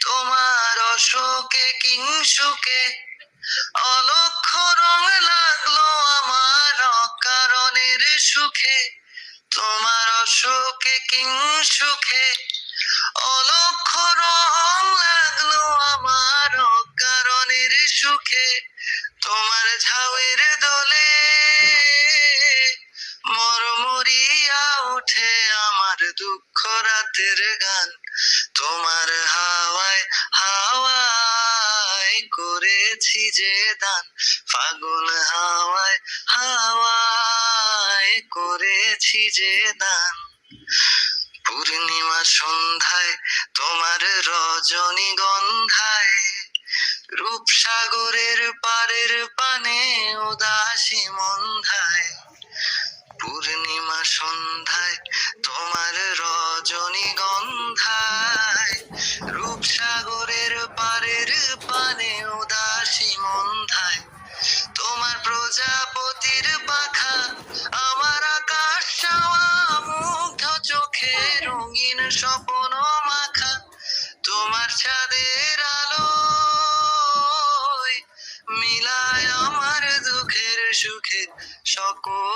তোমার অশোকে কিংসুকে অলক্ষ রং লাগল আমার অকারণের সুখে। তোমার অশোকে কিংসুখে অলক্ষ রং রাতের গান তোমার হাওয়ায় হাওয়ায় করেছি যে দান। ফাগুন হাওয়ায় হাওয়ায় করেছি যে দান। পূর্ণিমা সন্ধ্যায় তোমার রজনী গন্ধায়, রূপসাগরের পারের পানে উদাসী মন্ধায় পূর্ণিমা সন্ধ্যায়, তোমার রজনী গন্ধায়, রূপসাগরের পারের পানে উদাসী মন্ধায়, তোমার প্রজাপতির পাখা আমার আকাশ মুগ্ধ চোখে রঙিন স্বপ্ন মাখা, তোমার ছাদের আলো মিলায় আমার দুঃখের সুখের সকল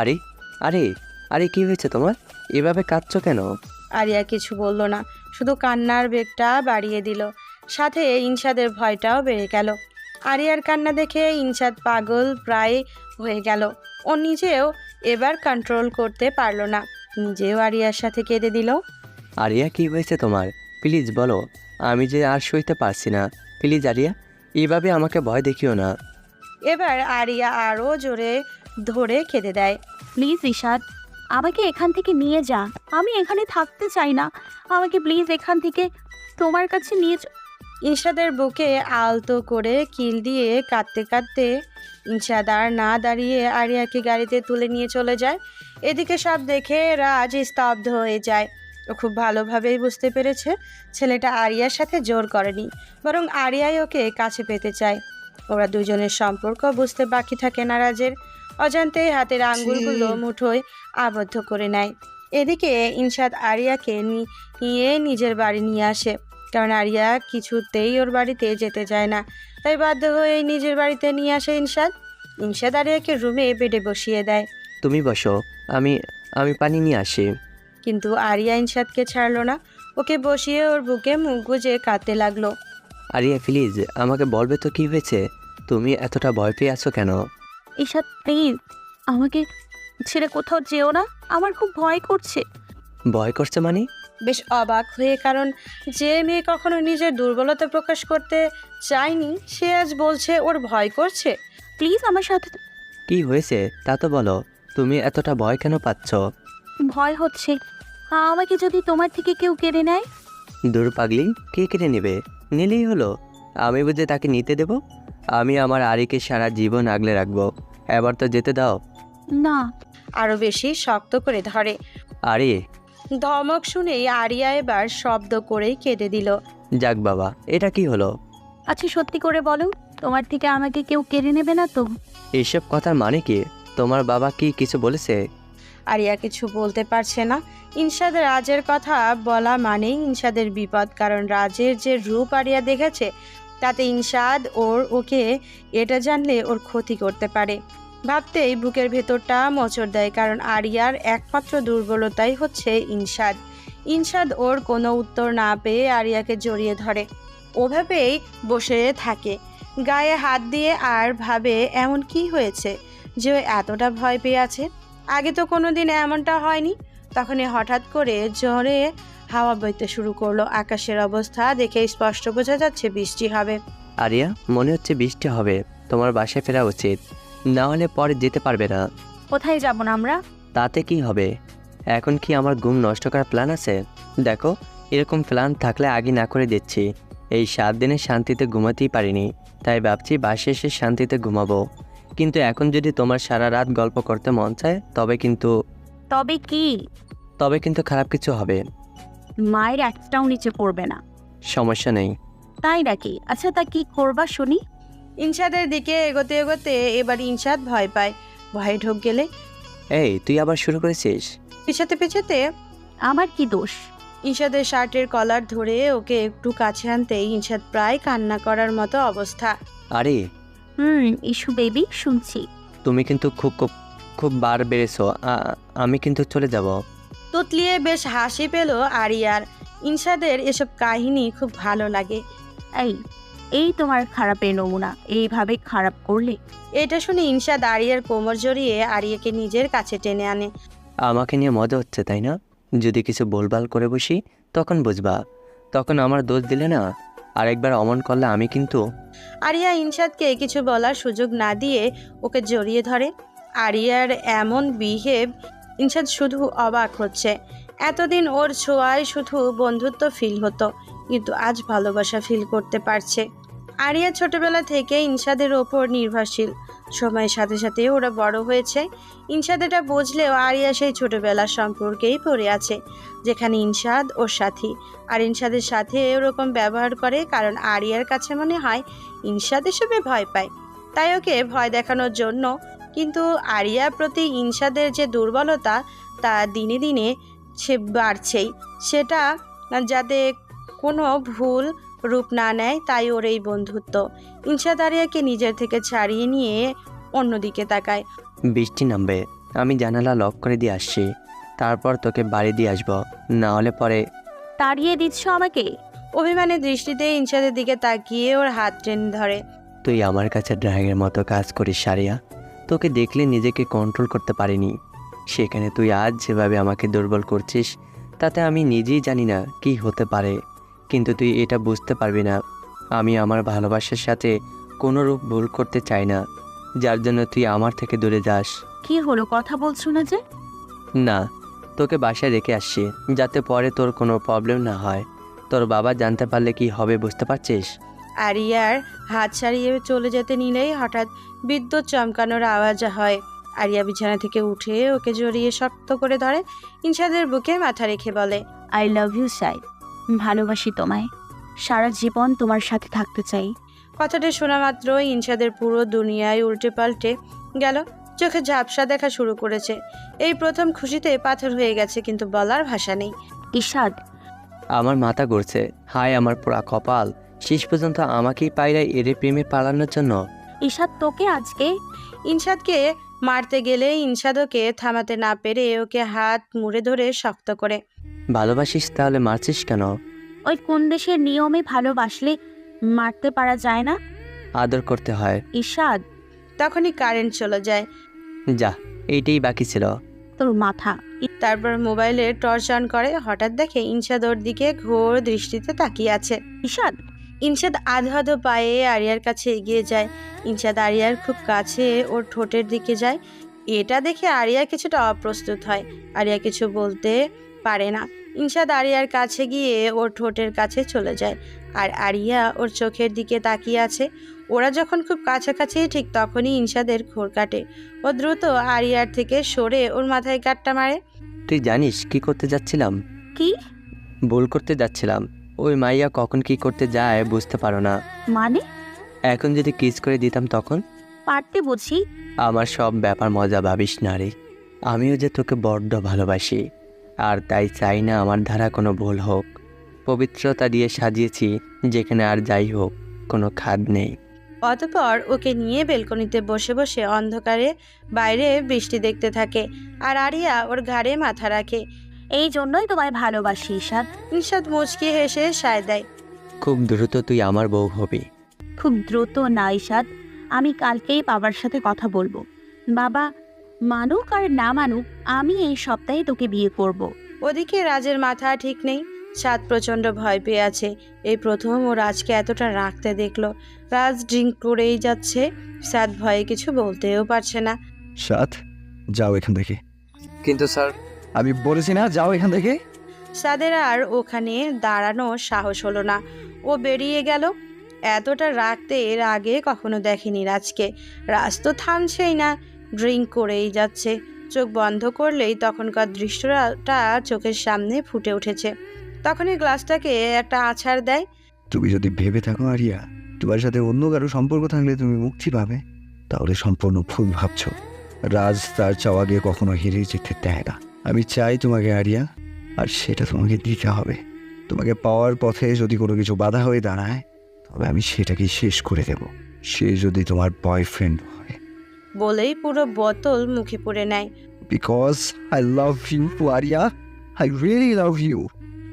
আরে আরে আরে কি হয়েছে তোমার? এভাবে কাঁদছো কেন? আরিয়া কিছু বলল না শুধু কান্নার বেগটা বাড়িয়ে দিল। সাথে ইনসাদের ভয়টাও বেড়ে গেল। আরিয়ার কান্না দেখে ইনসাদ পাগল প্রায় হয়ে গেল। ও নিজেও এবার কন্ট্রোল করতে পারল না। নিজেও আরিয়ার সাথে কেঁদে দিল। আরিয়া কি হয়েছে তোমার? প্লিজ বলো আমি যে আর সইতে পারছি না। প্লিজ আরিয়া এভাবে আমাকে ভয় দেখিও না। এবার আরিয়া আরও জোরে ধরে খেতে দেয়। প্লিজ ইশাদ আমাকে এখান থেকে নিয়ে যা। আমি এখানে থাকতে চাই না। আমাকে প্লিজ এখান থেকে তোমার কাছে নিয়ে চ- ইনসাদের বুকে আলতো করে কিল দিয়ে কাঁদতে কাঁদতে ইনসাদ আর না দাঁড়িয়ে আরিয়াকে গাড়িতে তুলে নিয়ে চলে যায়। এদিকে সব দেখে রাজ স্তব্ধ হয়ে যায়। ও খুব ভালোভাবেই বুঝতে পেরেছে ছেলেটা আরিয়ার সাথে জোর করেনি বরং আরিয়াই ওকে কাছে পেতে চায়। ওরা দুজনের সম্পর্ক বুঝতে বাকি থাকে না রাজের। অজান্তেই হাতের আঙ্গুলগুলো মুঠোয় আবদ্ধ করে নেয়। এদিকে ইনসাদ আরিয়াকে নিয়ে নিজের বাড়ি নিয়ে আসে। কারণ আরিয়া কিছুতেই ওর বাড়িতে যেতে চায় না। তাই বাধ্য হয়ে নিজের বাড়িতে নিয়ে আসে ইনসাদ। ইনসাদ আরিয়াকে রুমে বেডে বসিয়ে দেয়। তুমি বসো আমি আমি পানি নিয়ে আসি। কিন্তু আরিয়া ইনসাদকে ছাড়লো না। ওকে বসিয়ে ওর বুকে মুখ গুজে কাঁদতে লাগল। আরিয়া প্লিজ আমাকে বলবে তো কি হয়েছে? তুমি এতটা ভয় পেয়ে আছো কেন? ইশাদ প্লিজ আমাকে ছেড়ে কোথাও যেও না। আমার খুব ভয় করছে। ভয় করছে মানে? বেশ অবাক হয়ে কারণ যে মেয়ে কখনো নিজের দুর্বলতা প্রকাশ করতে চায়নি সে আজ বলছে ওর ভয় করছে। প্লিজ আমার সাথে কি হয়েছে? তা তো বলো। তুমি এতটা ভয় কেন পাচ্ছ? ভয় হচ্ছে। আমাকে যদি তোমার থেকে কেউ কেড়ে নেয়? দূর পাগলি কে কেটে নেবে? নিলেই হলো। আমি বুঝে তাকে নিতে দেব। আমি আমার আরিকে সারা জীবন আগলে রাখব। এবার তো যেতে দাও। না আরও বেশি শক্ত করে ধরে। আরে। ধমক শুনেই আরিয়া এবার শব্দ করেই কেঁদে দিল। যাক বাবা এটা কি হলো? আচ্ছা সত্যি করে বলো তোমার থেকে আমাকে কেউ কেড়ে নেবে না তো? এইসব কথার মানে কি? তোমার বাবা কি কিছু বলেছে? আরিয়া কিছু বলতে পারছে না। ইনসাদ রাজের কথা বলা মানেই ইনসাদের বিপদ কারণ রাজের যে রূপ আরিয়া দেখেছে তাতে ইনসাদ ওর ওকে এটা জানলে ওর ক্ষতি করতে পারে। ভাবতেই বুকের ভেতরটা মোচড় দেয়, কারণ আরিয়ার একমাত্র দুর্বলতাই হচ্ছে ইনসাদ। ইনসাদ ওর কোনো উত্তর না পেয়ে আরিয়াকে জড়িয়ে ধরে। ওভাবেই বসে থাকে। গায়ে হাত দিয়ে আর ভাবে এমন কি হয়েছে যে এতটা ভয় পেয়ে আছে? আগে তো কোনো দিন এমনটা হয়নি। তখনই হঠাৎ করে জোরে হাওয়া বইতে শুরু করল আকাশের অবস্থা দেখে স্পষ্ট বোঝা যাচ্ছে বৃষ্টি হবে। আরিয়া মনে হচ্ছে বৃষ্টি হবে। তোমার বাসায় ফেরা উচিত। না হলে পরে যেতে পারবে না। কোথায় যাব না আমরা? তাতে কি হবে? এখন কি আমার ঘুম নষ্ট করার প্ল্যান আছে? দেখো এরকম প্ল্যান থাকলে আগে না করে দিচ্ছি। এই সাত দিনে শান্তিতে ঘুমাতেই পারিনি তাই ভাবছি বাসে এসে শান্তিতে ঘুমাবো। কিন্তু এখন যদি তোমার সারা রাত গল্প করতে মন চায় তবে কিন্তু তবে কি? তবে কিন্তু খারাপ কিছু হবে। মায়ের একটাও নিচে পড়বে না। সমস্যা নেই। তাই নাকি? আচ্ছা তা কি করবা শুনি? ইনসাদের দিকে এগোতে এগোতে এবার ইনসাদ ভয় পায়। ভয়ে ঢোক গেলে। এই তুই আবার শুরু করেছিস? পিছাতে পিছাতে। আমার কি দোষ? ইনসাদের শার্টের কলার ধরে ওকে একটু কাছে আনতে ইনসাদ প্রায় কান্না করার মতো অবস্থা। আরে। হুম ইস্যু বেবি শুনছি। তুমি কিন্তু খুব খুব খুব বার বেড়েছো। আমি কিন্তু চলে যাব। তুতলিয়ে বেশ হাসি পেল আরিয়ার। ইনসাদের এসব কাহিনী খুব ভালো লাগে। এই এই তোমার খারাপের নমুনা এইভাবে খারাপ করলে? এটা শুনে ইনসাদ আরিয়ার কোমর জড়িয়ে আরিয়াকে নিজের কাছে টেনে আনে। আমাকে নিয়ে মজা হচ্ছে তাই না? যদি কিছু বলবাল করে বসি তখন বুঝবা। তখন আমার দোষ দিলে না আরেকবার অমন করলে আমি কিন্তু আরিয়া ইনসাদকে কিছু বলার সুযোগ না দিয়ে ওকে জড়িয়ে ধরে। আরিয়ার এমন বিহেভ ইনসাদ শুধু অবাক হচ্ছে। এতদিন ওর ছোঁয়ায় শুধু বন্ধুত্ব ফিল হতো, কিন্তু আজ ভালোবাসা ফিল করতে পারছে। আরিয়া ছোটবেলা থেকে ইনসাদের ওপর নির্ভরশীল। সময়ের সাথে সাথে ওরা বড় হয়েছে। ইনসাদ এটা বুঝলেও আরিয়া সেই ছোটবেলার সম্পর্কেই পড়ে আছে, যেখানে ইনসাদ ওর সাথী। আর ইনসাদের সাথে ওরকম ব্যবহার করে কারণ আরিয়ার কাছে মনে হয় ইনসাদ এসবে ভয় পায়। তাই ওকে ভয় দেখানোর জন্য কিন্তু আরিয়ার প্রতি ইনসাদের যে দুর্বলতা তা দিনে দিনে সে বাড়ছেই। সেটা যাতে কোনো ভুল রূপ না নেয় তাই ওর এই বন্ধুত্ব। ইনসাদ আরিয়াকে নিজের থেকে ছাড়িয়ে নিয়ে অন্যদিকে তাকায়। বৃষ্টি নামবে। আমি জানালা লক করে দিয়ে আসছি। তারপর তোকে বাড়ি দিয়ে আসব। না হলে পরে তাড়িয়ে দিচ্ছ আমাকে? অভিমানের দৃষ্টিতে ইনসাদের দিকে তাকিয়ে ওর হাত টেনে ধরে। তুই আমার কাছে ড্রাগের মতো কাজ করিস সারিয়া তোকে দেখলে নিজেকে কন্ট্রোল করতে পারিনি। সেখানে তুই আজ যেভাবে আমাকে দুর্বল করছিস তাতে আমি নিজেই জানি না কি হতে পারে। কিন্তু তুই এটা বুঝতে পারবি না। আমি আমার ভালোবাসার সাথে কোনো রূপ ভুল করতে চাই না। যার জন্য তুই আমার থেকে দূরে যাস। কি হলো? কথা বলছো না যে? না তোকে বাসায় রেখে আসছি যাতে পরে তোর কোনো প্রবলেম না হয়। তোর বাবা জানতে পারলে কি হবে বুঝতে পারছিস? আরিয়ার হাত ছাড়িয়ে চলে যেতে নিলেই হঠাৎ বিদ্যুৎ চমকানোর আওয়াজ হয়। আরিয়া বিছানা থেকে উঠে ওকে জড়িয়ে শক্ত করে ধরে ইনসাদের বুকে মাথা রেখে বলে আই লাভ ইউ সাই ভালোবাসি তোমায়। সারা জীবন তোমার সাথে থাকতে চাই। কথাটা শোনা মাত্র ইনসাদের পুরো দুনিয়ায় উল্টে পাল্টে গেল। চোখে ঝাপসা দেখা শুরু করেছে। এই প্রথম খুশিতে পাথর হয়ে গেছে কিন্তু বলার ভাষা নেই। ইশাদ আমার মাথা ঘুরছে হায় আমার পোড়া কপাল। শেষ পর্যন্ত আমাকেই পায়রা এরে প্রেমে পালানোর জন্য। ইশাদ তোকে আজকে? ইনসাদকে? মারতে গেলে ইনসাদকে থামাতে না পেরে ওকে হাত মুড়ে ধরে শক্ত করে। ভালোবাসিস তাহলে মারছিস কেন? ওই কোন দেশের নিয়মে ভালোবাসলে মারতে পারা যায় না? আদর করতে হয়। ইশাদ তখনই কারেন্ট চলে যায়। যা এইটাই বাকি ছিল। তোর মাথা। তারপর মোবাইলে টর্চ অন করে হঠাৎ দেখে ইনসাদ ওর দিকে ঘোর দৃষ্টিতে তাকিয়ে আছে। ইশাদ ইনসাদ আধো আধো পায়ে আরিয়ার কাছে এগিয়ে যায়। ইনসাদ আরিয়ার খুব কাছে ওর ঠোঁটের দিকে যায়। এটা দেখে আরিয়া কিছুটা অপ্রস্তুত হয়। আরিয়া কিছু বলতে পারে না। ইনসাদ আরিয়ার কাছে গিয়ে ওর ঠোঁটের কাছে চলে যায়। আর আরিয়া ওর চোখের দিকে তাকিয়ে আছে। ওরা যখন খুব কাছাকাছি ঠিক তখনই ইনসাদের ঘোর কাটে। ও দ্রুত আরিয়ার থেকে সরে ওর মাথায় কাটটা মারে। তুই জানিস কি করতে যাচ্ছিলাম? কি? ভুল করতে যাচ্ছিলাম। ওই মাইয়া কখন কি করতে যায় বুঝতে পারো না। মানে? এখন যদি কিস করে দিতাম তখন? পারতে বুঝি আমার সব ব্যাপার মজা ভাবিস না রে। আমিও যে তোকে বড্ড ভালোবাসি। আর তাই চাই না আমার ধারা কোনো ভুল হোক। পবিত্রতা দিয়ে সাজিয়েছি যেখানে আর যাই হোক কোনো খাদ নেই। অতপর ওকে নিয়ে বেলকনিতে বসে বসে অন্ধকারে বাইরে বৃষ্টি দেখতে থাকে। আর আরিয়া ওর ঘাড়ে মাথা রাখে। এই জন্যই তোমায় ভালোবাসি ইশাদ নিঃসাদ মুচকি হেসে সায় দেয়। খুব দ্রুত তুই আমার বউ হবি। খুব দ্রুত না ইশাদ আমি কালকেই বাবার সাথে কথা বলব। বাবা মানুক আর না মানুক আমি এই সপ্তাহে তোকে বিয়ে করব। ওদিকে রাজের মাথা ঠিক নেই। সাদ প্রচণ্ড ভয় পেয়ে আছে। এই প্রথম ও রাজকে এতটা রাখতে দেখল। রাজ ড্রিঙ্ক করেই যাচ্ছে। সাদ ভয়ে কিছু বলতেও পারছে না। সাত যাও এখান থেকে। কিন্তু স্যার আমি বলেছি না যাও এখান থেকে। সাদের আর ওখানে দাঁড়ানো সাহস হলো না। ও বেরিয়ে গেল। এতটা রাখতে এর আগে কখনো দেখেনি রাজকে। রাজ তো থামছেই না ড্রিঙ্ক করেই যাচ্ছে। চোখ বন্ধ করলেই তখনকার দৃশ্যটা চোখের সামনে ফুটে উঠেছে। তখনই গ্লাসটাকে একটা আছাড় দেয়। তুমি যদি ভেবে থাকো আরিয়া তোমার সাথে অন্য কারও সম্পর্ক থাকলে তুমি মুক্তি পাবে। তাহলে সম্পূর্ণ ভুল ভাবছ। রাজ তার চাওয়া গিয়ে কখনো হেরে যেতে দেয় না। আমি চাই তোমাকে আরিয়া আর সেটা তোমাকে দিতে হবে। তোমাকে পাওয়ার পথে যদি কোনো কিছু বাধা হয়ে দাঁড়ায় তবে আমি সেটাকে শেষ করে দেব। সে যদি তোমার বয়ফ্রেন্ড হয়। বলেই পুরো বোতল মুখে পুরে নেয়। Because I love you too Aria. I really love you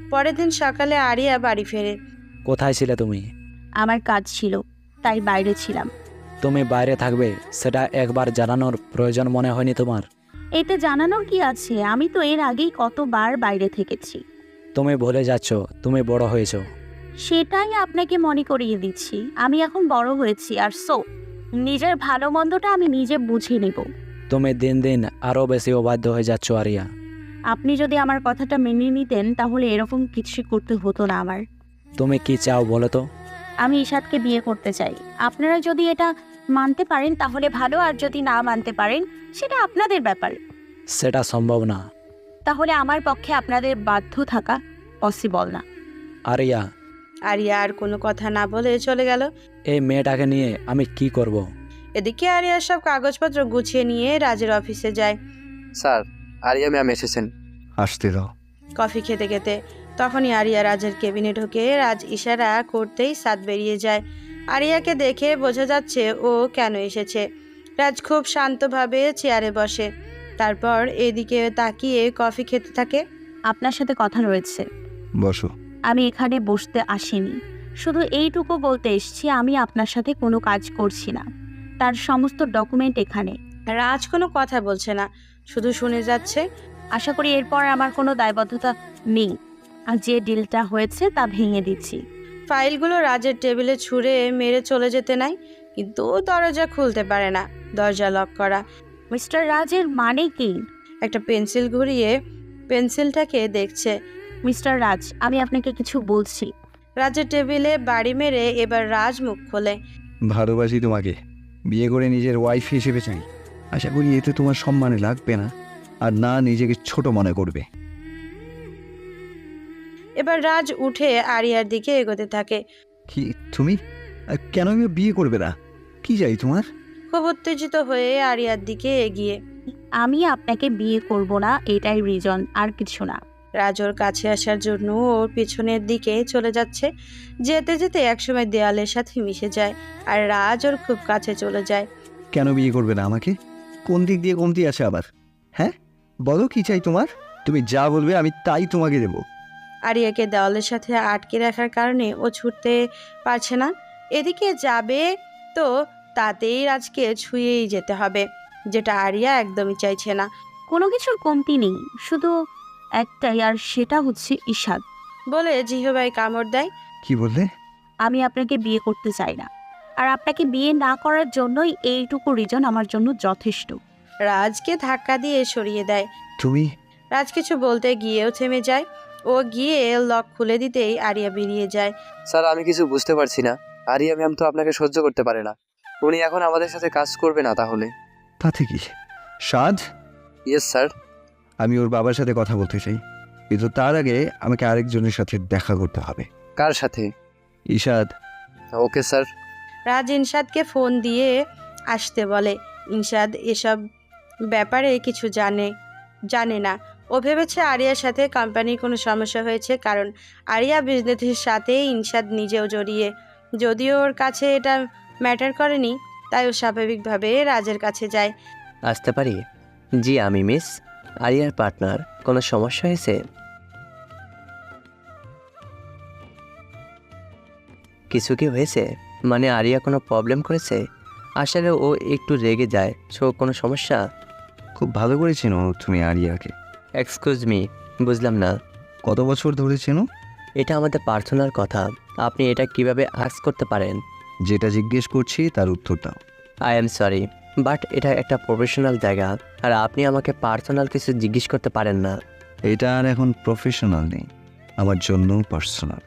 পরের দিন সকালে আরিয়া বাড়ি ফেরে। কোথায় ছিলে তুমি? আমার কাজ ছিল তাই বাইরে ছিলাম। তুমি বাইরে থাকবে সেটা একবার জানানোর প্রয়োজন মনে হয়নি তোমার? এতে জানানোর কি আছে? আমি তো এর আগেই কতবার বাইরে থেকেছি। তুমি ভুলে যাচ্ছ তুমি বড় হয়েছো। সেটাই আপনাকে মনে করিয়ে দিচ্ছি। আমি এখন বড় হয়েছি আর সো নিজের ভালো মন্দটা আমি নিজে বুঝে নেব। তুমি দিন দিন আরও বেশি অবাধ্য হয়ে যাচ্ছ আরিয়া। আপনি যদি আমার কথাটা মেনে নিতেন তাহলে এরকম কিছু করতে হতো না আমার। তুমি কি চাও বলো তো? আমি ইশাদকে বিয়ে করতে চাই। আপনারা যদি এটা মানতে পারেন তাহলে ভালো আর যদি না মানতে পারেন সেটা আপনাদের ব্যাপার। সেটা সম্ভব না। তাহলে আমার পক্ষে আপনাদের বাধ্য থাকা পসিবল না। আরিয়া। আরিয়া আর কোনো কথা না বলে চলে গেল। এই মেয়েটাকে নিয়ে আমি কি করব। এদিকে আরিয়া সব কাগজপত্র গুছিয়ে নিয়ে রাজের অফিসে যায়। স্যার আরিয়া ম্যাম এসেছেন। আসতে দাও। কফি খেতে খেতে তখনই আরিয়া রাজের কেবিনে ঢোকে রাজ ইশারা করতেই সাদ বেরিয়ে যায়। আরিয়াকে দেখে বোঝা যাচ্ছে ও কেন এসেছে। রাজ খুব শান্তভাবে চেয়ারে বসে। তারপর এদিকে তাকিয়ে কফি খেতে থাকে। আপনার সাথে কথা রয়েছে। বসো। আমি এখানে বসতে আসিনি। শুধু এইটুকু বলতে এসছি আমি আপনার সাথে কোনো কাজ করছি না। তার সমস্ত ডকুমেন্ট এখানে। রাজ কোনো কথা বলছে না শুধু শুনে যাচ্ছে। আশা করি এরপর আমার কোনো দায়বদ্ধতা নেই। আর যে ডিলটা হয়েছে তা ভেঙে দিচ্ছি। ফাইলগুলো রাজের টেবিলে ছুঁড়ে মেরে চলে যেতে নাই, কিন্তু দরজা খুলতে পারে না, দরজা লক করা। মিস্টার রাজের মানে কি? একটা পেন্সিল ঘুরিয়ে পেন্সিলটাকে দেখছে। মিস্টার রাজ, আমি আপনাকে কিছু বলছি। রাজের টেবিলে বাড়ি মেরে এবার রাজ মুখ খোলে। ভালোবাসি তোমাকে। বিয়ে করে নিজের ওয়াইফ হিসেবে চাই। আশা করি এতে তোমার সম্মানে লাগবে না, আর না নিজেকে ছোট মনে করবে। এবার রাজ উঠে আরিয়ার দিকে এগোতে থাকে। কি তুমি? আর কেন আমি বিয়ে করবে না? কি চাই তোমার? খুব উত্তেজিত হয়ে আরিয়ার দিকে এগিয়ে। আমি আপনাকে বিয়ে করব না এটাই রিজন আর কিছু না। রাজ ওর কাছে আসার জন্য ওর পিছনের দিকে চলে যাচ্ছে। যেতে যেতে একসময় দেয়ালের সাথে মিশে যায় আর রাজ ওর খুব কাছে চলে যায়। কেন বিয়ে করবে না আমাকে? কোন দিক দিয়ে কমতি আছে আবার? হ্যাঁ? বলো কি চাই তোমার? তুমি যা বলবে আমি তাই তোমাকে দেবো। আরিয়াকে দেওয়ালের সাথে আটকে রাখার কারণে ও ছুটতে পারছে না। এদিকে যাবে তো তাতেই রাজকে ছুঁয়েই যেতে হবে যেটা আরিয়া একদমই চাইছে না। কোনো কিছুর কমতি নেই শুধু একটাই আর সেটা হচ্ছে ঈশাদ বলে জিহবাই কামড় দেয়। কি বললে? আমি আপনাকে বিয়ে করতে চাই না আর আপনাকে বিয়ে না করার জন্যই এইটুকু রিজন আমার জন্য যথেষ্ট। রাজকে ধাক্কা দিয়ে সরিয়ে দেয়। তুমি? রাজ কিছু বলতে গিয়েও থেমে যায়। ও গিয়ে লক খুলে দিতেই আরিয়া বেরিয়ে যায়। স্যার আমি কিছু বুঝতে পারছি না। আরিয়া ম্যাম তো আপনাকে সহ্য করতে পারে না। উনি এখন আমাদের সাথে কাজ করবে না তাহলে। তাতে কি? Saad yes sir. আমি ওর বাবার সাথে কথা বলতে চাই। কিন্তু তার আগে আমাকে আরেকজনের সাথে দেখা করতে হবে। কার সাথে? Ishad okay sir. রাজ ইনসাদকে ফোন দিয়ে আসতে বলে। ইনসাদ এসব ব্যাপারে কিছু জানে জানে না। ও ভেবেছে আরিয়ার সাথে কোম্পানির কোনো সমস্যা হয়েছে কারণ আরিয়া বিজনেসের সাথে ইনসাদ নিজেও জড়িয়ে। যদিও ওর কাছে এটা ম্যাটার করেনি তাই ও স্বাভাবিকভাবে রাজের কাছে যায়। আসতে পারি? জি আমি মিস আরিয়ার পার্টনার কোনো সমস্যা হয়েছে? কিছু কি হয়েছে? মানে আরিয়া কোনো প্রবলেম করেছে? আসলে ও একটু রেগে যায় সো কোনো সমস্যা? খুব ভালো করে চেনো তুমি আরিয়াকে। এক্সকিউজ মি বুঝলাম না। কত বছর ধরে চেনো? এটা আমাদের পার্সোনাল কথা। আপনি এটা কীভাবে আস করতে পারেন? যেটা জিজ্ঞেস করছি তার উত্তরটা। আই এম সরি বাট এটা একটা প্রফেশনাল জায়গা আর আপনি আমাকে পার্সোনাল কিছু জিজ্ঞেস করতে পারেন না। এটা আর এখন প্রফেশনাল নেই আমার জন্য পার্সোনাল